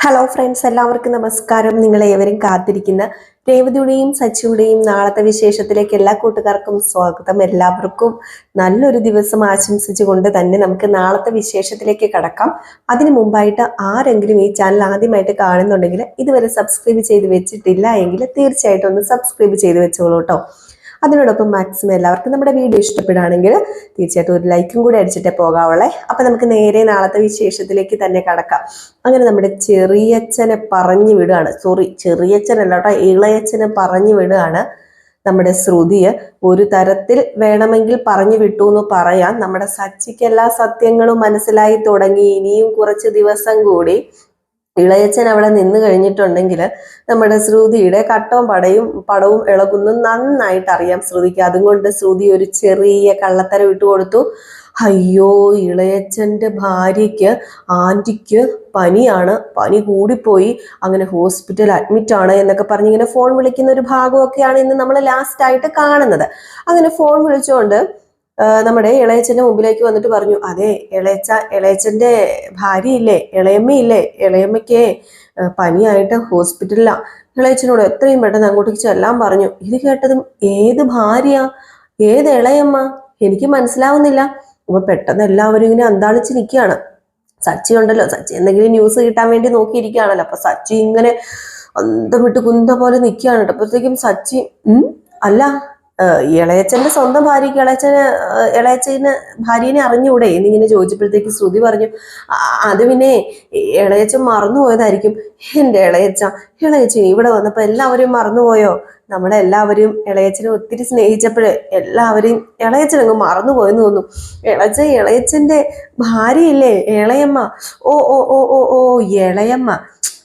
Hello friends എല്ലാവർക്കും നമസ്കാരം. നിങ്ങളെ ഏവരും കാത്തിരിക്കുന്ന രേവതിയുടെയും സച്ചിയുടെയും നാളത്തെ വിശേഷത്തിലേക്ക് എല്ലാ കൂട്ടുകാർക്കും സ്വാഗതം. എല്ലാവർക്കും നല്ലൊരു ദിവസം ആശംസിച്ചുകൊണ്ട് തന്നെ നമുക്ക് നാളത്തെ വിശേഷത്തിലേക്ക് കടക്കാം. അതിനു മുമ്പായിട്ട് ആരെങ്കിലും ഈ ചാനൽ ആദ്യമായിട്ട് കാണുന്നുണ്ടെങ്കിൽ ഇതുവരെ സബ്സ്ക്രൈബ് ചെയ്ത് വെച്ചിട്ടില്ല എങ്കിൽ തീർച്ചയായിട്ടും ഒന്ന് സബ്സ്ക്രൈബ് ചെയ്ത് വെച്ചോളൂ കേട്ടോ അതിനോടൊപ്പം മാക്സിമം എല്ലാവർക്കും നമ്മുടെ വീഡിയോ ഇഷ്ടപ്പെടുകയാണെങ്കിൽ തീർച്ചയായിട്ടും ഒരു ലൈക്കും കൂടി അടിച്ചിട്ടേ പോകാവുള്ളേ. അപ്പം നമുക്ക് നേരെ നാളത്തെ വിശേഷത്തിലേക്ക് തന്നെ കടക്കാം. അങ്ങനെ നമ്മുടെ ചെറിയച്ഛനെ പറഞ്ഞു വിടുകയാണ്. സോറി ചെറിയച്ഛനല്ല കേട്ടോ ഇളയച്ഛനെ പറഞ്ഞു വിടുകയാണ് നമ്മുടെ ശ്രുതിയെ. ഒരു തരത്തിൽ വേണമെങ്കിൽ പറഞ്ഞു വിട്ടു എന്ന് പറയാം. നമ്മുടെ സച്ചിക്ക് എല്ലാ സത്യങ്ങളും മനസ്സിലായി തുടങ്ങി. ഇനിയും കുറച്ച് ദിവസം കൂടി ഇളയച്ചൻ അവിടെ നിന്ന് കഴിഞ്ഞിട്ടുണ്ടെങ്കിൽ നമ്മുടെ ശ്രുതിയുടെ കട്ടവും പടയും പടവും ഇളകുന്നു നന്നായിട്ട് അറിയാം ശ്രുതിക്ക്. അതുകൊണ്ട് ശ്രുതി ഒരു ചെറിയ കള്ളത്തര വിട്ടു കൊടുത്തു. അയ്യോ ഇളയച്ചന്റെ ഭാര്യയ്ക്ക് ആന്റിക്ക് പനിയാണ്. പനി കൂടിപ്പോയി. അങ്ങനെ ഹോസ്പിറ്റൽ അഡ്മിറ്റ് ആണ് എന്നൊക്കെ പറഞ്ഞ് ഇങ്ങനെ ഫോൺ വിളിക്കുന്ന ഒരു ഭാഗമൊക്കെയാണ് ഇന്ന് നമ്മൾ ലാസ്റ്റ് ആയിട്ട് കാണുന്നത്. അങ്ങനെ ഫോൺ വിളിച്ചുകൊണ്ട് നമ്മുടെ ഇളയച്ചന്റെ മുമ്പിലേക്ക് വന്നിട്ട് പറഞ്ഞു അതെ ഇളയച്ച ഇളയച്ചന്റെ ഭാര്യയില്ലേ ഇളയമ്മയില്ലേ ഇളയമ്മയ്ക്ക് പനിയായിട്ട് ഹോസ്പിറ്റലിലാണ് ഇളയച്ചനോട് എത്രയും പെട്ടെന്ന് അങ്ങോട്ടേക്ക് ചെല്ലാൻ പറഞ്ഞു ഇത് കേട്ടതും ഏത് ഭാര്യ ഏത് ഇളയമ്മ? എനിക്ക് മനസ്സിലാവുന്നില്ല. അപ്പൊ പെട്ടെന്ന് എല്ലാവരും ഇങ്ങനെ അന്താളിച്ച് നിൽക്കുകയാണ് സച്ചി ഉണ്ടല്ലോ സച്ചി എന്തെങ്കിലും ന്യൂസ് കിട്ടാൻ വേണ്ടി നോക്കിയിരിക്കുകയാണല്ലോ. അപ്പൊ സച്ചി ഇങ്ങനെ അന്തം വിട്ട് കുന്ത പോലെ നിൽക്കുകയാണ് അപ്പോഴത്തേക്കും സച്ചി അല്ല ഇളയച്ചന്റെ സ്വന്തം ഭാര്യയ്ക്ക് ഇളയച്ചന് ഇളയച്ചന് ഭാര്യനെ അറിഞ്ഞൂടെ? എന്നിങ്ങനെ ചോദിച്ചപ്പോഴത്തേക്ക് ശ്രുതി പറഞ്ഞു "ആ, അത് പിന്നെ ഇളയച്ചൻ മറന്നുപോയതായിരിക്കും. എന്റെ ഇളയച്ച ഇളയച്ചൻ ഇവിടെ വന്നപ്പോ എല്ലാവരും മറന്നുപോയോ? നമ്മളെ എല്ലാവരും ഇളയച്ചനെ ഒത്തിരി സ്നേഹിച്ചപ്പോഴേ എല്ലാവരെയും ഇളയച്ചനങ്ങ് മറന്നുപോയെന്ന് തോന്നുന്നു. ഇളച്ച ഇളയച്ചന്റെ ഭാര്യയില്ലേ? ഇളയമ്മ? ഓ ഓ ഓ ഓ ഓ ഇളയമ്മ.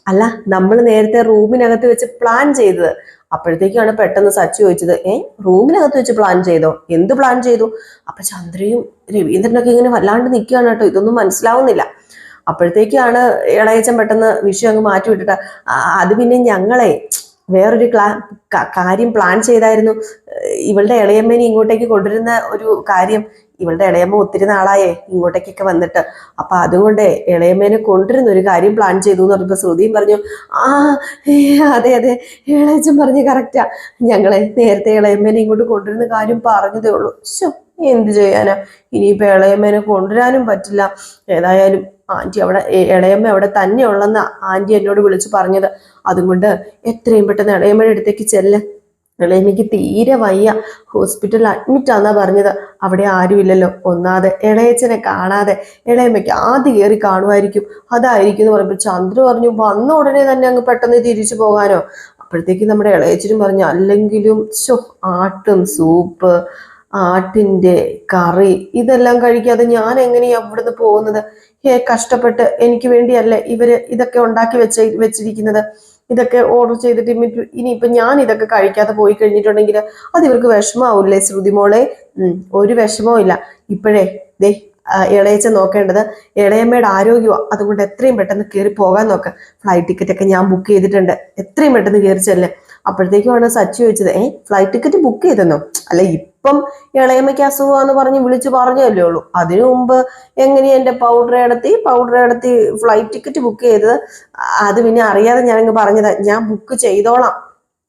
അല്ല നമ്മൾ നേരത്തെ റൂമിനകത്ത് വെച്ച് പ്ലാൻ ചെയ്തത് അപ്പോഴത്തേക്കാണ് പെട്ടെന്ന് സച്ചി ചോദിച്ചത് ഏ റൂമിനകത്ത് വെച്ച് പ്ലാൻ ചെയ്തോ? എന്ത് പ്ലാൻ ചെയ്തു? അപ്പൊ ചന്ദ്രയും രവീന്ദ്രനൊക്കെ ഇങ്ങനെ വല്ലാണ്ട് നിൽക്കുകയാണ് കേട്ടോ ഇതൊന്നും മനസ്സിലാവുന്നില്ല. അപ്പോഴത്തേക്കാണ് ഇളയച്ചൻ പെട്ടെന്ന് വിഷയം അങ്ങ് മാറ്റി വിട്ടിട്ട് "ആ, അത് പിന്നെ ഞങ്ങളെ വേറൊരു ക്ലാ കാര്യം പ്ലാൻ ചെയ്തായിരുന്നു. ഇവളുടെ ഇളയമ്മേനെ ഇങ്ങോട്ടേക്ക് കൊണ്ടുവരുന്ന ഒരു കാര്യം ഇവളുടെ ഇളയമ്മ ഒത്തിരി നാളായേ ഇങ്ങോട്ടേക്കൊക്കെ വന്നിട്ട്. അപ്പൊ അതുകൊണ്ട് ഇളയമ്മേനെ കൊണ്ടിരുന്ന ഒരു കാര്യം പ്ലാൻ ചെയ്തു എന്ന് പറഞ്ഞപ്പോ ശ്രുതിയും പറഞ്ഞു ആ അതെ അതെ ഇളയച്ചൻ പറഞ്ഞ് കറക്റ്റാ ഞങ്ങളെ നേരത്തെ ഇളയമ്മേനെ ഇങ്ങോട്ട് കൊണ്ടിരുന്ന കാര്യം പറഞ്ഞതേ ഉള്ളൂ. ശോ എന്ത് ചെയ്യാനാ? ഇനിയിപ്പോ ഇളയമ്മേനെ കൊണ്ടുവരാനും പറ്റില്ല. ഏതായാലും ആന്റി അവിടെ ഇളയമ്മ അവിടെ തന്നെ ഉള്ളെന്ന് ആന്റി എന്നോട് വിളിച്ചു പറഞ്ഞത്. അതുകൊണ്ട് എത്രയും പെട്ടെന്ന് ഇളയമ്മയുടെ അടുത്തേക്ക് ചെല്ല്. ഇളയമ്മയ്ക്ക് തീരെ വയ്യ. ഹോസ്പിറ്റലിൽ അഡ്മിറ്റ് ആന്നാ പറഞ്ഞത്. അവിടെ ആരുമില്ലല്ലോ. ഒന്നാതെ. ഇളയച്ചനെ കാണാതെ. ഇളയമ്മയ്ക്ക് ആദ്യം കയറി കാണുമായിരിക്കും. അതായിരിക്കും എന്ന് പറഞ്ഞപ്പോൾ ചന്ദ്ര പറഞ്ഞു വന്ന ഉടനെ തന്നെ അങ്ങ് പെട്ടെന്ന് തിരിച്ചു പോകാനോ? അപ്പോഴത്തേക്ക് നമ്മുടെ ഇളയച്ചനും പറഞ്ഞു അല്ലെങ്കിലും ശോ ആട്ടും സൂപ്പ് ആട്ടിന്റെ കറി ഇതെല്ലാം കഴിക്കാതെ ഞാൻ എങ്ങനെയാ അവിടുന്ന് പോകുന്നത്? കഷ്ടപ്പെട്ട് എനിക്ക് വേണ്ടിയല്ലേ ഇവർ ഇതൊക്കെ ഉണ്ടാക്കി വെച്ച വെച്ചിരിക്കുന്നത്? ഇതൊക്കെ ഓർഡർ ചെയ്തിട്ട് ഇനി- ഇനിയിപ്പൊ ഞാൻ ഇതൊക്കെ കഴിക്കാതെ പോയി കഴിഞ്ഞിട്ടുണ്ടെങ്കിൽ അത് ഇവർക്ക് വിഷമാവില്ലേ ശ്രുതി മോളെ? ഉം, ഒരു വിഷമവും ഇല്ല. ഇപ്പോഴേ ദേ ഇളയച്ച നോക്കേണ്ടത് ഇളയമ്മയുടെ ആരോഗ്യമാണ് അതുകൊണ്ട് എത്രയും പെട്ടെന്ന് കയറി പോകാൻ നോക്ക്. ഫ്ലൈറ്റ് ടിക്കറ്റ് ഒക്കെ ഞാൻ ബുക്ക് ചെയ്തിട്ടുണ്ട്. എത്രയും പെട്ടെന്ന് കയറി ചെല്ലേ. അപ്പോഴത്തേക്കുമാണ് സച്ചി ചോദിച്ചത് ഏ ഫ്ലൈറ്റ് ടിക്കറ്റ് ബുക്ക് ചെയ്തെന്നോ? അല്ല ഇപ്പം ഇളയമ്മയ്ക്ക് അസുഖമാന്ന് പറഞ്ഞ് വിളിച്ചു പറഞ്ഞല്ലേ ഉള്ളൂ. അതിനു മുമ്പ് എങ്ങനെയാ എന്റെ പൗഡർ എടുത്തി പൗഡർ എടുത്തി ഫ്ലൈറ്റ് ടിക്കറ്റ് ബുക്ക് ചെയ്തത്? അത് പിന്നെ അറിയാതെ ഞാനങ്ങ് പറഞ്ഞത്. ഞാൻ ബുക്ക് ചെയ്തോളാം.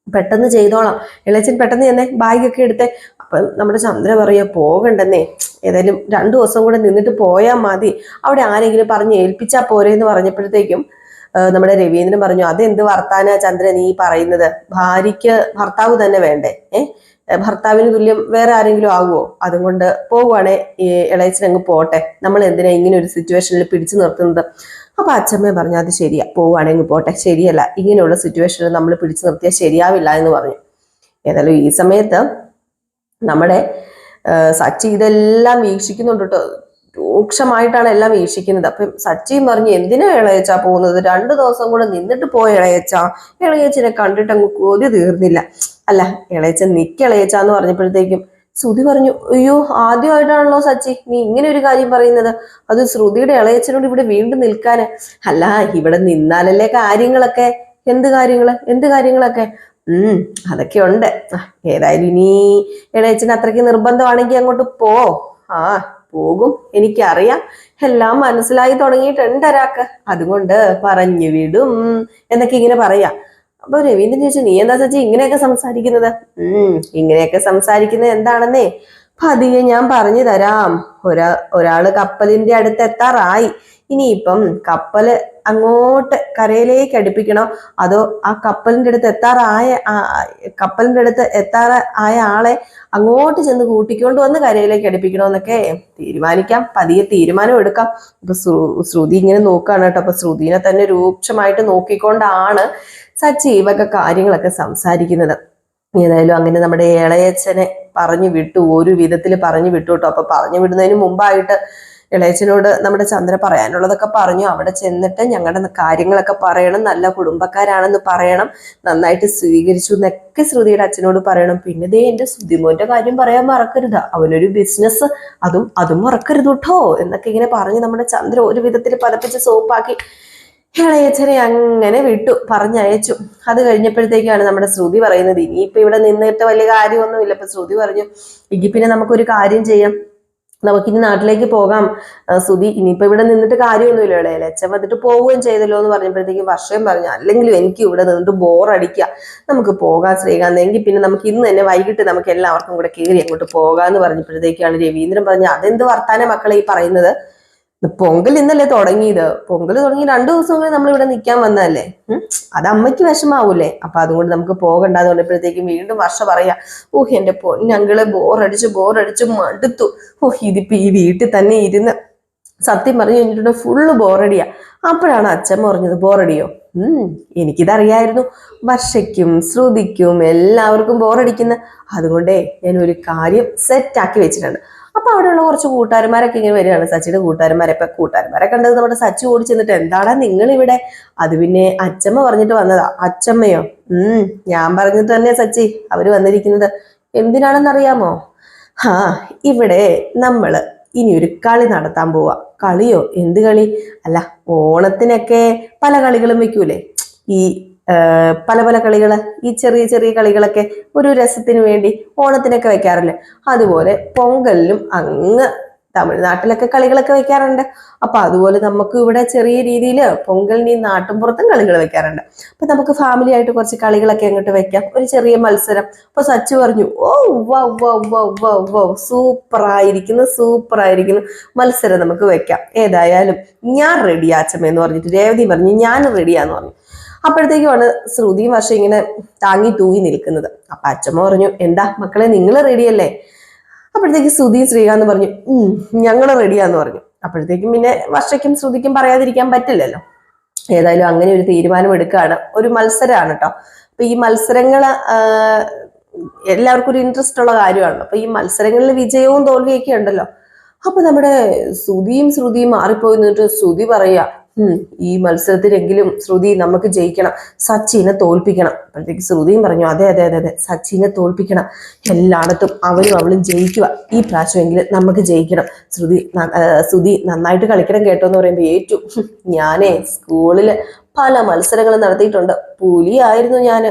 പെട്ടെന്ന് ചെയ്തോളാം. ഇളയച്ചൻ പെട്ടെന്ന് തന്നെ ബാഗൊക്കെ എടുത്തേ. അപ്പൊ നമ്മുടെ ചന്ദ്ര പറയാ പോകണ്ടെന്നേ. ഏതായാലും രണ്ടു ദിവസം കൂടെ നിന്നിട്ട് പോയാൽ മതി. അവിടെ ആരെങ്കിലും പറഞ്ഞ് ഏൽപ്പിച്ചാൽ പോരെ എന്ന് പറഞ്ഞപ്പോഴത്തേക്കും നമ്മുടെ രവീന്ദ്രൻ പറഞ്ഞു അതെന്ത് വർത്താന ചന്ദ്രൻ നീ പറയുന്നത്? ഭാര്യയ്ക്ക് ഭർത്താവ് തന്നെ വേണ്ടേ? ഏഹ് ഭർത്താവിന് തുല്യം വേറെ ആരെങ്കിലും ആകുമോ അതുകൊണ്ട് പോവുകയാണെ ഇളയച്ചൻ അങ്ങ് പോട്ടെ. നമ്മൾ എന്തിനാ ഇങ്ങനെ ഒരു സിറ്റുവേഷനിൽ പിടിച്ചു നിർത്തുന്നത്? അപ്പൊ അച്ഛമ്മ പറഞ്ഞു അത് ശരിയാ പോവുകയാണെങ്കിൽ പോട്ടെ. ശരിയല്ല ഇങ്ങനെയുള്ള സിറ്റുവേഷനിൽ നമ്മൾ പിടിച്ചു നിർത്തിയാൽ ശരിയാവില്ല എന്ന് പറഞ്ഞു. ഏതായാലും ഈ സമയത്ത് നമ്മുടെ സച്ചി ഇതെല്ലാം വീക്ഷിക്കുന്നുണ്ട് കേട്ടോ രൂക്ഷമായിട്ടാണ് എല്ലാം വീക്ഷിക്കുന്നത്. അപ്പം സച്ചിയും പറഞ്ഞു എന്തിനാ ഇളയച്ചാ പോകുന്നത്? രണ്ടു ദിവസം കൂടെ നിന്നിട്ട് പോയ ഇളയച്ച? ഇളയച്ചനെ കണ്ടിട്ട് അങ്ങ് കൊതി തീർന്നില്ല. അല്ല ഇളയച്ച നിക്ക് ഇളയച്ച എന്ന് പറഞ്ഞപ്പോഴത്തേക്കും ശ്രുതി പറഞ്ഞു അയ്യോ ആദ്യമായിട്ടാണല്ലോ സച്ചി നീ ഇങ്ങനെ ഒരു കാര്യം പറയുന്നത്. അത് ശ്രുതിയുടെ ഇളയച്ചനോട് ഇവിടെ വീണ്ടും നിൽക്കാന്. അല്ല ഇവിടെ നിന്നാലല്ലേ കാര്യങ്ങളൊക്കെ? എന്ത് കാര്യങ്ങൾ? എന്ത് കാര്യങ്ങളൊക്കെ? ഉം അതൊക്കെ ഉണ്ട് ഏതായാലും ഇനി ഇളയച്ചന് അത്രയ്ക്ക് നിർബന്ധമാണെങ്കിൽ അങ്ങോട്ട് പോ. ആ പോകും. എനിക്കറിയാം. എല്ലാം മനസ്സിലായി തുടങ്ങിയിട്ടുണ്ട് ഒരാൾക്ക്. അതുകൊണ്ട് പറഞ്ഞു വിടും എന്നൊക്കെ ഇങ്ങനെ പറയാ. അപ്പൊ രവീന്ദ്രൻ ചോദിച്ചു നീ എന്താ സച്ചി ഇങ്ങനെയൊക്കെ സംസാരിക്കുന്നത്? ഉം ഇങ്ങനെയൊക്കെ സംസാരിക്കുന്നത് എന്താണെന്നേ? പതിയെ ഞാൻ പറഞ്ഞു തരാം. ഒരാ ഒരാൾ കപ്പലിന്റെ അടുത്ത് എത്താറായി ഇനിയിപ്പം കപ്പൽ അങ്ങോട്ട് കരയിലേക്ക് അടുപ്പിക്കണോ? അതോ ആ കപ്പലിന്റെ അടുത്ത് എത്താറായ കപ്പലിന്റെ അടുത്ത് എത്താറ ആയ ആളെ അങ്ങോട്ട് ചെന്ന് കൂട്ടിക്കൊണ്ട് വന്ന് കരയിലേക്ക് അടുപ്പിക്കണോ എന്നൊക്കെ തീരുമാനിക്കാം. പതിയെ തീരുമാനം എടുക്കാം. ഇപ്പൊ ശ്രുതി ഇങ്ങനെ നോക്കുകയാണ് കേട്ടോ. അപ്പൊ ശ്രുതിനെ തന്നെ രൂക്ഷമായിട്ട് നോക്കിക്കൊണ്ടാണ് സച്ചി കാര്യങ്ങളൊക്കെ സംസാരിക്കുന്നത്. ഏതായാലും അങ്ങനെ നമ്മുടെ ഏളയച്ചനെ പറഞ്ഞു വിട്ടു ഒരു വിധത്തിൽ പറഞ്ഞു വിട്ടു കേട്ടോ. അപ്പൊ പറഞ്ഞു വിടുന്നതിന് മുമ്പായിട്ട് ഇളയച്ചനോട് നമ്മുടെ ചന്ദ്ര പറയാനുള്ളതൊക്കെ പറഞ്ഞു. അവിടെ ചെന്നിട്ട് ഞങ്ങളുടെ കാര്യങ്ങളൊക്കെ പറയണം. നല്ല കുടുംബക്കാരാണെന്ന് പറയണം. നന്നായിട്ട് സ്വീകരിച്ചു എന്നൊക്കെ ശ്രുതിയുടെ അച്ഛനോട് പറയണം. പിന്നെ ദേ എന്റെ സുധിമോന്റെ കാര്യം പറയാൻ മറക്കരുത്. അവനൊരു ബിസിനസ് അതും അതും മറക്കരുത് കേട്ടോ എന്നൊക്കെ ഇങ്ങനെ പറഞ്ഞ് നമ്മുടെ ചന്ദ്ര ഒരു വിധത്തിൽ പതപ്പിച്ച് സോപ്പാക്കി ഇളയച്ചനെ അങ്ങനെ വിട്ടു പറഞ്ഞയച്ചു. അത് കഴിഞ്ഞപ്പോഴത്തേക്കാണ് നമ്മുടെ ശ്രുതി പറയുന്നത് ഇനിയിപ്പോ ഇവിടെ നിന്നിട്ട് വലിയ കാര്യമൊന്നുമില്ല. ഇപ്പൊ ശ്രുതി പറഞ്ഞു എങ്കിൽ പിന്നെ നമുക്കൊരു കാര്യം ചെയ്യാം. നമുക്കിനി നാട്ടിലേക്ക് പോകാം. സുബി ഇനിയിപ്പോ ഇവിടെ നിന്നിട്ട് കാര്യമൊന്നുമില്ല ഇവിടെ. അച്ഛൻ വന്നിട്ട് പോവുകയും ചെയ്തല്ലോ എന്ന് പറഞ്ഞപ്പോഴത്തേക്ക് വർഷം പറഞ്ഞു അല്ലെങ്കിലും എനിക്ക് ഇവിടെ നിന്നിട്ട് ബോറടിക്കുക നമുക്ക് പോകാം ശ്രീകാന്ത്. എങ്കിൽ പിന്നെ നമുക്ക് ഇന്ന് തന്നെ വൈകിട്ട് നമുക്ക് എല്ലാവർക്കും കൂടെ കയറി അങ്ങോട്ട് പോകാന്ന് പറഞ്ഞപ്പോഴത്തേക്കാണ് രവീന്ദ്രൻ പറഞ്ഞത്. അതെന്ത് വർത്താനം മക്കളെ ഈ പറയുന്നത്? പൊങ്കൽ ഇന്നല്ലേ തുടങ്ങിയത്. പൊങ്കൽ തുടങ്ങി രണ്ടു ദിവസം കൂടി നമ്മൾ ഇവിടെ നിൽക്കാൻ വന്നതല്ലേ. അത് അമ്മയ്ക്ക് വിഷമാവൂലേ? അപ്പൊ അതുകൊണ്ട് നമുക്ക് പോകണ്ടെന്ന് പറഞ്ഞപ്പോഴത്തേക്കും വീണ്ടും വർഷ പറയാ ഓഹ് എന്റെ പൊന്നങ്കിളെ ബോറടിച്ച് ബോറടിച്ച് മടുത്തു. ഓഹ് ഇതിപ്പോ ഈ വീട്ടിൽ തന്നെ ഇരുന്ന് സത്യം പറഞ്ഞു കഴിഞ്ഞിട്ടുണ്ട് ഫുള്ള് ബോറടിയാ. അപ്പോഴാണ് അച്ഛൻ പറഞ്ഞത് ബോറടിയോ? ഉം എനിക്കിതറിയായിരുന്നു. വർഷയ്ക്കും ശ്രുതിക്കും എല്ലാവർക്കും ബോറടിക്കുന്ന. അതുകൊണ്ടേ ഞാൻ ഒരു കാര്യം സെറ്റാക്കി വെച്ചിട്ടുണ്ട്. അപ്പൊ അവിടെയുള്ള കുറച്ച് കൂട്ടുകാരന്മാരൊക്കെ ഇങ്ങനെ വരികയാണ്. സച്ചിയുടെ കൂട്ടുകാരന്മാരെ. ഇപ്പൊ കൂട്ടുകാരന്മാരെ കണ്ടത് നമ്മുടെ സച്ചി ഓടി ചെന്നിട്ട് എന്താടാ നിങ്ങൾ ഇവിടെ അത് പിന്നെ അച്ചമ്മ പറഞ്ഞിട്ട് വന്നതാ. അച്ചമ്മയോ? ഉം ഞാൻ പറഞ്ഞിട്ട് തന്നെ സച്ചി. അവർ വന്നിരിക്കുന്നത്. എന്തിനാണെന്നറിയാമോ? ആ ഇവിടെ നമ്മൾ ഇനി ഒരു കളി നടത്താൻ പോവാ. കളിയോ? എന്ത് കളി? അല്ല ഓണത്തിനൊക്കെ പല കളികളും വെക്കൂലേ. ഈ പല പല കളികൾ ഈ ചെറിയ ചെറിയ കളികളൊക്കെ ഒരു രസത്തിന് വേണ്ടി ഓണത്തിനൊക്കെ വെക്കാറില്ലേ അതുപോലെ പൊങ്കലിലും അങ്ങ് തമിഴ്നാട്ടിലൊക്കെ കളികളൊക്കെ വെക്കാറുണ്ട്. അപ്പൊ അതുപോലെ നമുക്ക് ഇവിടെ ചെറിയ രീതിയിൽ പൊങ്കലിന് ഈ നാട്ടിൻപുറത്തും കളികൾ വെക്കാറുണ്ട്. അപ്പൊ നമുക്ക് ഫാമിലി ആയിട്ട് കുറച്ച് കളികളൊക്കെ അങ്ങോട്ട് വെക്കാം. ഒരു ചെറിയ മത്സരം. അപ്പൊ സച്ചു പറഞ്ഞു ഓ wow wow wow wow super ആയിരിക്കുന്നു സൂപ്പർ ആയിരിക്കുന്നു. മത്സരം നമുക്ക് വെക്കാം. ഏതായാലും ഞാൻ റെഡി ആച്ചമ്മ എന്ന് പറഞ്ഞിട്ട് രേവതി പറഞ്ഞു ഞാൻ റെഡിയാന്ന് പറഞ്ഞു. അപ്പോഴത്തേക്കുമാണ് ശ്രുതിയും വർഷം ഇങ്ങനെ താങ്ങി തൂങ്ങി നിൽക്കുന്നത്. അപ്പൊ അച്ഛമ്മ പറഞ്ഞു എന്താ മക്കളെ നിങ്ങൾ റെഡിയല്ലേ അപ്പോഴത്തേക്ക് ശ്രുതിയും ശ്രീകാന്ത് പറഞ്ഞു ഉം ഞങ്ങൾ റെഡിയാന്ന് പറഞ്ഞു. അപ്പോഴത്തേക്കും പിന്നെ വർഷയ്ക്കും ശ്രുതിക്കും പറയാതിരിക്കാൻ പറ്റില്ലല്ലോ. ഏതായാലും അങ്ങനെ ഒരു തീരുമാനം എടുക്കുകയാണ് ഒരു മത്സരമാണ് കേട്ടോ അപ്പൊ ഈ മത്സരങ്ങൾ എല്ലാവർക്കും ഒരു ഇൻട്രസ്റ്റ് ഉള്ള കാര്യമാണ്. അപ്പൊ ഈ മത്സരങ്ങളിൽ വിജയവും തോൽവിയൊക്കെ ഉണ്ടല്ലോ. അപ്പൊ നമ്മുടെ ശ്രുതിയും ശ്രുതിയും മാറിപ്പോയി നിന്നിട്ട് ശ്രുതി പറയാ ഉം ഈ മത്സരത്തിലെങ്കിലും ശ്രുതി നമുക്ക് ജയിക്കണം. സച്ചിനെ തോൽപ്പിക്കണം. അപ്പോഴത്തേക്ക് ശ്രുതിയും പറഞ്ഞു അതെ അതെ അതെ അതെ സച്ചിനെ തോൽപ്പിക്കണം. എല്ലായിടത്തും അവരും അവളും ജയിക്കുക. ഈ പ്രാവശ്യമെങ്കിലും നമുക്ക് ജയിക്കണം. ശ്രുതി ശ്രുതി നന്നായിട്ട് കളിക്കണം കേട്ടോ എന്ന് പറയുമ്പോൾ ഏറ്റു. ഹും, ഞാനേ സ്കൂളിൽ പല മത്സരങ്ങളും നടത്തിയിട്ടുണ്ട്. പുലിയായിരുന്നു ഞാൻ.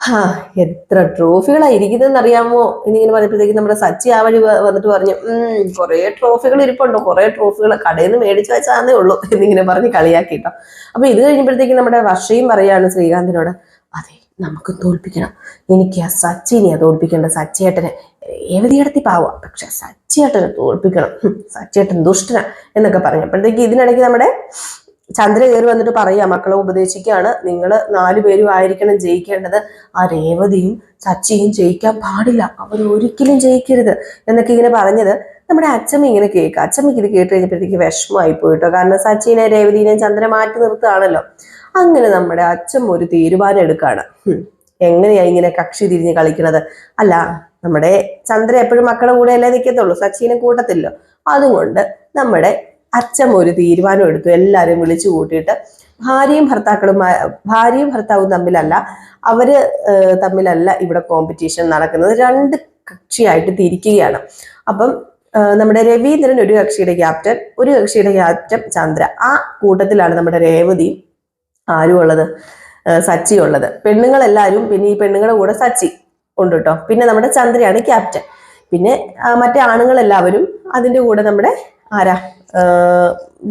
ഹാ എത്ര ട്രോഫികളാ ഇരിക്കുന്നതെന്ന് അറിയാമോ എന്നിങ്ങനെ പറഞ്ഞപ്പോഴത്തേക്ക് നമ്മുടെ സച്ചി ആ വഴി വന്നിട്ട് പറഞ്ഞു ഉം കുറെ ട്രോഫികൾ ഇരിപ്പുണ്ടോ കുറെ ട്രോഫികൾ കടയിൽ നിന്ന് മേടിച്ചു വെച്ചാന്നേ ഉള്ളൂ എന്നിങ്ങനെ പറഞ്ഞ് കളിയാക്കിട്ടോ. അപ്പൊ ഇത് കഴിഞ്ഞപ്പോഴത്തേക്ക് നമ്മുടെ വർഷയും പറയാണ് ശ്രീകാന്തിനോട് അതെ നമുക്ക് തോൽപ്പിക്കണം. എനിക്ക് ആ സച്ചിനെയാ തോൽപ്പിക്കേണ്ട സച്ചിയേട്ടനെ ഏവതിയടത്തി പാവാ പക്ഷെ സച്ചിയേട്ടനെ തോൽപ്പിക്കണം. സച്ചിയേട്ടൻ ദുഷ്ടന എന്നൊക്കെ പറഞ്ഞപ്പോഴത്തേക്ക് ഇതിനിടയ്ക്ക് നമ്മുടെ ചന്ദ്ര കയറി വന്നിട്ട് പറയാ മക്കളെ ഉപദേശിക്കുകയാണ് നിങ്ങൾ നാലു പേരും ആയിരിക്കണം ജയിക്കേണ്ടത്. ആ രേവതിയും സച്ചിയും ജയിക്കാൻ പാടില്ല. അവർ ഒരിക്കലും ജയിക്കരുത് എന്നൊക്കെ ഇങ്ങനെ പറഞ്ഞത് നമ്മുടെ അച്ഛമ്മ ഇങ്ങനെ കേൾക്കുക. അച്ഛമ്മയ്ക്ക് ഇത് കേട്ട് കഴിഞ്ഞപ്പോഴത്തേക്ക് വിഷമമായി പോയിട്ടോ. കാരണം സച്ചിനെ രേവതിനെ ചന്ദ്രൻ മാറ്റി നിർത്തുകയാണല്ലോ. അങ്ങനെ നമ്മുടെ അച്ഛൻ ഒരു തീരുമാനം എടുക്കുകയാണ്. എങ്ങനെയാ ഇങ്ങനെ കക്ഷി തിരിഞ്ഞ് കളിക്കണത്? അല്ല നമ്മുടെ ചന്ദ്ര എപ്പോഴും മക്കളുടെ കൂടെ അല്ലേ നിൽക്കത്തുള്ളൂ സച്ചിനെ കൂട്ടത്തില്ലോ. അതുകൊണ്ട് നമ്മുടെ അച്ഛൻ ഒരു തീരുമാനം എടുത്തു. എല്ലാവരും വിളിച്ചു കൂട്ടിയിട്ട് ഭാര്യയും ഭർത്താക്കളും ഭാര്യയും ഭർത്താവും തമ്മിലല്ല അവർ തമ്മിലല്ല ഇവിടെ കോമ്പറ്റീഷൻ നടക്കുന്നത്. രണ്ട് കക്ഷിയായിട്ട് തിരിക്കുകയാണ്. അപ്പം നമ്മുടെ രവീന്ദ്രൻ ഒരു കക്ഷിയുടെ ക്യാപ്റ്റൻ ഒരു കക്ഷിയുടെ ക്യാപ്റ്റൻ ചന്ദ്ര. ആ കൂട്ടത്തിലാണ് നമ്മുടെ രേവതി ആരും ഉള്ളത് സച്ചി ഉള്ളത്. പെണ്ണുങ്ങളെല്ലാവരും പിന്നെ ഈ പെണ്ണുങ്ങളുടെ കൂടെ സച്ചി ഉണ്ട് കേട്ടോ പിന്നെ നമ്മുടെ ചന്ദ്രയാണ് ക്യാപ്റ്റൻ പിന്നെ മറ്റേ ആണുങ്ങളെല്ലാവരും അതിന്റെ കൂടെ നമ്മുടെ ആരാ?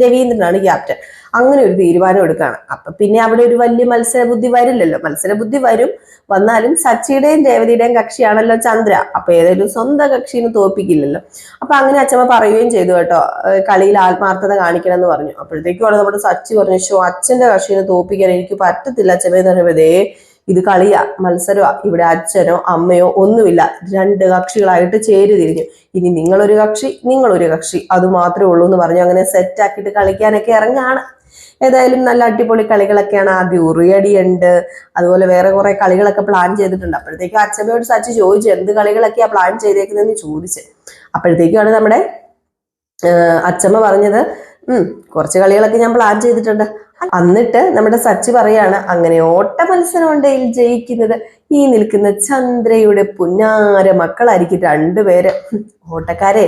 രവീന്ദ്രനാണ് ക്യാപ്റ്റൻ. അങ്ങനെ ഒരു തീരുമാനം എടുക്കുകയാണ്. അപ്പൊ പിന്നെ അവിടെ ഒരു വലിയ മത്സര ബുദ്ധി വരില്ലല്ലോ. മത്സര ബുദ്ധി വരും. വന്നാലും സച്ചിയുടെയും രേവതിയുടെയും കക്ഷിയാണല്ലോ ചന്ദ്ര. അപ്പൊ ഏതെങ്കിലും സ്വന്തം കക്ഷിനെ തോൽപ്പിക്കില്ലല്ലോ. അപ്പൊ അങ്ങനെ അച്ഛമ്മ പറയുകയും ചെയ്തു കേട്ടോ. കളിയിൽ ആത്മാർത്ഥത കാണിക്കണം എന്ന് പറഞ്ഞു അപ്പോഴത്തേക്കുമാണ് നമ്മുടെ സച്ചി പറഞ്ഞു ഷോ അച്ഛന്റെ കക്ഷിനെ തോൽപ്പിക്കാൻ എനിക്ക് പറ്റത്തില്ല അച്ഛമ്മ എന്ന് പറയുമ്പോൾ ഇത് കളിയ മത്സരമാ ഇവിടെ അച്ഛനോ അമ്മയോ ഒന്നുമില്ല. രണ്ട് കക്ഷികളായിട്ട് ചേരി തിരിഞ്ഞു. ഇനി നിങ്ങളൊരു കക്ഷി നിങ്ങളൊരു കക്ഷി. അത് മാത്രമേ ഉള്ളൂ എന്ന് പറഞ്ഞു അങ്ങനെ സെറ്റ് ആക്കിയിട്ട് കളിക്കാനൊക്കെ ഇറങ്ങാണ്. ഏതായാലും നല്ല അടിപൊളി കളികളൊക്കെയാണ്. ആദ്യം ഉറിയടിയുണ്ട്. അതുപോലെ വേറെ കുറെ കളികളൊക്കെ പ്ലാൻ ചെയ്തിട്ടുണ്ട്. അപ്പോഴത്തേക്കും അച്ഛമ്മയോട് സച്ചി ചോദിച്ചു എന്ത് കളികളൊക്കെയാ പ്ലാൻ ചെയ്തേക്കുന്നതെന്ന്? ചോദിച്ചു. അപ്പോഴത്തേക്കുമാണ് നമ്മുടെ അച്ഛമ്മ പറഞ്ഞത് ഉം കുറച്ച് കളികളൊക്കെ ഞാൻ പ്ലാൻ ചെയ്തിട്ടുണ്ട്. എന്നിട്ട് നമ്മുടെ സച്ചി പറയാണ് അങ്ങനെ ഓട്ട മത്സരം ഉണ്ടെങ്കിൽ ജയിക്കുന്നത്. ഈ നിൽക്കുന്ന ചന്ദ്രയുടെ പുന്നാര മക്കളായിരിക്കും രണ്ടുപേര്. ഓട്ടക്കാരെ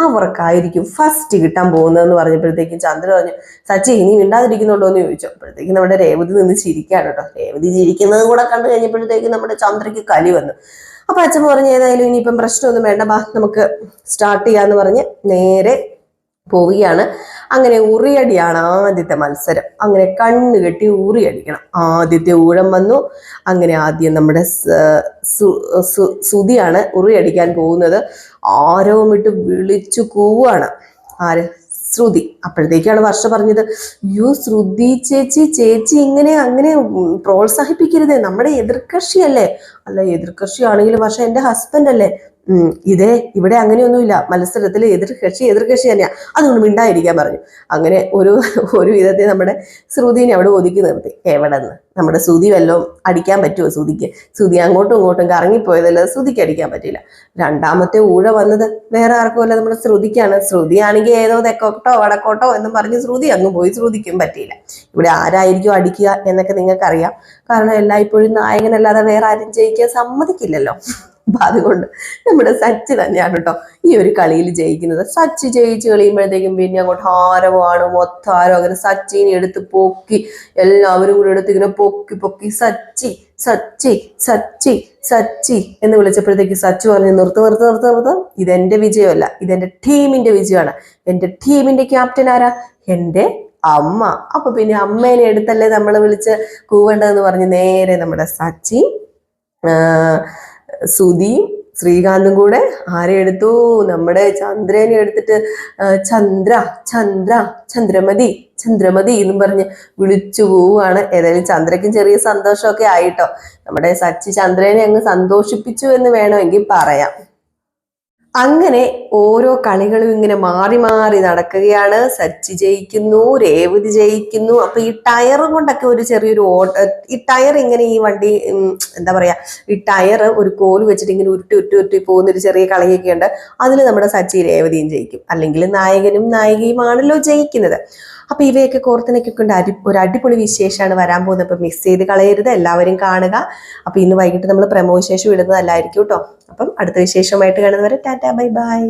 അവർക്കായിരിക്കും ഫസ്റ്റ് കിട്ടാൻ പോകുന്നതെന്ന് പറഞ്ഞപ്പോഴത്തേക്കും ചന്ദ്ര പറഞ്ഞു സച്ചി ഇനി മിണ്ടാതിരിക്കുന്നുണ്ടോ? എന്ന് ചോദിച്ചു. അപ്പോഴത്തേക്കും നമ്മുടെ രേവതി നിന്ന് ചിരിക്കാണ് കേട്ടോ. രേവതി ചിരിക്കുന്നത് കൂടെ കണ്ടു കഴിഞ്ഞപ്പോഴത്തേക്കും നമ്മുടെ ചന്ദ്രയ്ക്ക് കലി വന്നു. അപ്പൊ അച്ഛൻ പറഞ്ഞു ഏതായാലും ഇനിയിപ്പം പ്രശ്നമൊന്നും വേണ്ട. ബാ നമുക്ക് സ്റ്റാർട്ട് ചെയ്യാന്ന് പറഞ്ഞ് നേരെ പോവുകയാണ്. അങ്ങനെ ഉറിയടിയാണ് ആദ്യത്തെ മത്സരം. അങ്ങനെ കണ്ണ് കെട്ടി ഉറിയടിക്കണം. ആദ്യത്തെ ഊഴം വന്നു. അങ്ങനെ ആദ്യം നമ്മുടെ സുതിയാണ് ഉറിയടിക്കാൻ പോകുന്നത്. ആരവും ഇട്ട് വിളിച്ചു കൂവാണ്. ആര്? ശ്രുതി. അപ്പോഴത്തേക്കാണ് വർഷ പറഞ്ഞത് യോ ശ്രുതി ചേച്ചി ചേച്ചി ഇങ്ങനെ അങ്ങനെ പ്രോത്സാഹിപ്പിക്കരുത്. നമ്മുടെ എതിർകക്ഷിയല്ലേ? അല്ല എതിർകക്ഷി വർഷ എന്റെ ഹസ്ബൻഡ് അല്ലേ? ഇതേ ഇവിടെ അങ്ങനെയൊന്നുമില്ല. മത്സരത്തിൽ എതിർ കക്ഷി എതിർ കക്ഷി തന്നെയാ. അതുകൊണ്ട് മിണ്ടായിരിക്കാൻ പറഞ്ഞു. അങ്ങനെ ഒരു ഒരു വിധത്തിൽ നമ്മുടെ ശ്രുതിനെ അവിടെ ഒതുക്കി നിർത്തി. എവിടെ നിന്ന് നമ്മുടെ ശ്രുതി വല്ലതും അടിക്കാൻ പറ്റുമോ ശ്രുതിക്ക്? ശ്രുതി അങ്ങോട്ടും ഇങ്ങോട്ടും കറങ്ങിപ്പോയതല്ല ശ്രുതിക്ക് അടിക്കാൻ പറ്റില്ല രണ്ടാമത്തെ ഊഴ വന്നത് വേറെ ആർക്കുമല്ല നമ്മുടെ ശ്രുതിക്കാണ്. ശ്രുതിയാണെങ്കിൽ ഏതോ തെക്കോട്ടോ വടക്കോട്ടോ എന്ന് പറഞ്ഞ് ശ്രുതി അങ്ങ് പോയി ശ്രുതിക്കും പറ്റിയില്ല. ഇവിടെ ആരായിരിക്കും അടിക്കുക എന്നൊക്കെ നിങ്ങൾക്കറിയാം. കാരണം എല്ലായ്പ്പോഴും നായകനല്ലാതെ വേറെ ആരും ജയിക്കാൻ സമ്മതിക്കില്ലല്ലോ. അപ്പൊ അതുകൊണ്ട് നമ്മുടെ സച്ച് തന്നെയാണ് കേട്ടോ ഈ ഒരു കളിയിൽ ജയിക്കുന്നത്. സച്ച് ജയിച്ച് കളിയുമ്പോഴത്തേക്കും പിന്നെ അങ്ങോട്ട് ആരവാണ് മൊത്താരോ അങ്ങനെ സച്ചിനെ എടുത്ത് പൊക്കി എല്ലാവരും കൂടെ എടുത്ത് ഇങ്ങനെ പൊക്കി പൊക്കി സച്ചി സച്ചി സച്ചി സച്ചി എന്ന് വിളിച്ചപ്പോഴത്തേക്ക് സച്ചു പറഞ്ഞു നിർത്ത് നിർത്ത് നിർത്ത് നിർത്ത്. ഇതെന്റെ വിജയമല്ല ഇതെന്റെ ടീമിന്റെ വിജയമാണ്. എന്റെ ടീമിന്റെ ക്യാപ്റ്റൻ ആരാ? എന്റെ അമ്മ. അപ്പൊ പിന്നെ അമ്മേനെ എടുത്തല്ലേ നമ്മൾ വിളിച്ച് കൂവേണ്ടതെന്ന് പറഞ്ഞ് നേരെ നമ്മുടെ സച്ചി സുധിയും ശ്രീകാന്തും കൂടെ ആരെ എടുത്തു? നമ്മുടെ ചന്ദ്രനെ എടുത്തിട്ട് ചന്ദ്ര ചന്ദ്ര ചന്ദ്രമതി ചന്ദ്രമതി എന്നും പറഞ്ഞ് വിളിച്ചു പോവുകയാണ്. ഏതായാലും ചന്ദ്രയ്ക്കും ചെറിയ സന്തോഷമൊക്കെ ആയിട്ടോ. നമ്മുടെ സച്ചി ചന്ദ്രനെ അങ്ങ് സന്തോഷിപ്പിച്ചു എന്ന് വേണമെങ്കിൽ പറയാം. അങ്ങനെ ഓരോ കളികളും ഇങ്ങനെ മാറി മാറി നടക്കുകയാണ്. സച്ചി ജയിക്കുന്നു രേവതി ജയിക്കുന്നു. അപ്പൊ ഈ ടയർ കൊണ്ടൊക്കെ ഒരു ചെറിയൊരു ഓട്ട ഈ ടയർ ഇങ്ങനെ ഈ വണ്ടി എന്താ പറയാ ഈ ടയർ ഒരു കോൽ വെച്ചിട്ട് ഇങ്ങനെ ഉരുട്ടി ഉരുട്ടി ഉരുട്ടി പോകുന്ന ഒരു ചെറിയ കളിയൊക്കെ ഉണ്ട്. അതിൽ നമ്മുടെ സച്ചി രേവതിയും ജയിക്കും. അല്ലെങ്കിൽ നായകനും നായികയുമാണല്ലോ ജയിക്കുന്നത്. അപ്പൊ ഇവയൊക്കെ കോർത്തിനൊക്കെ കൊണ്ട് അടി ഒരു അടിപൊളി വിശേഷമാണ് വരാൻ പോകുന്നത്. അപ്പൊ മിസ് ചെയ്ത് കളയരുത്. എല്ലാവരും കാണുക. അപ്പൊ ഇന്ന് വൈകിട്ട് നമ്മൾ പ്രമോ വിശേഷം ഇടുന്നതല്ലായിരിക്കും കേട്ടോ. അപ്പം അടുത്ത വിശേഷമായിട്ട് കാണുന്നവരെ ടാറ്റാ ബൈ ബൈ.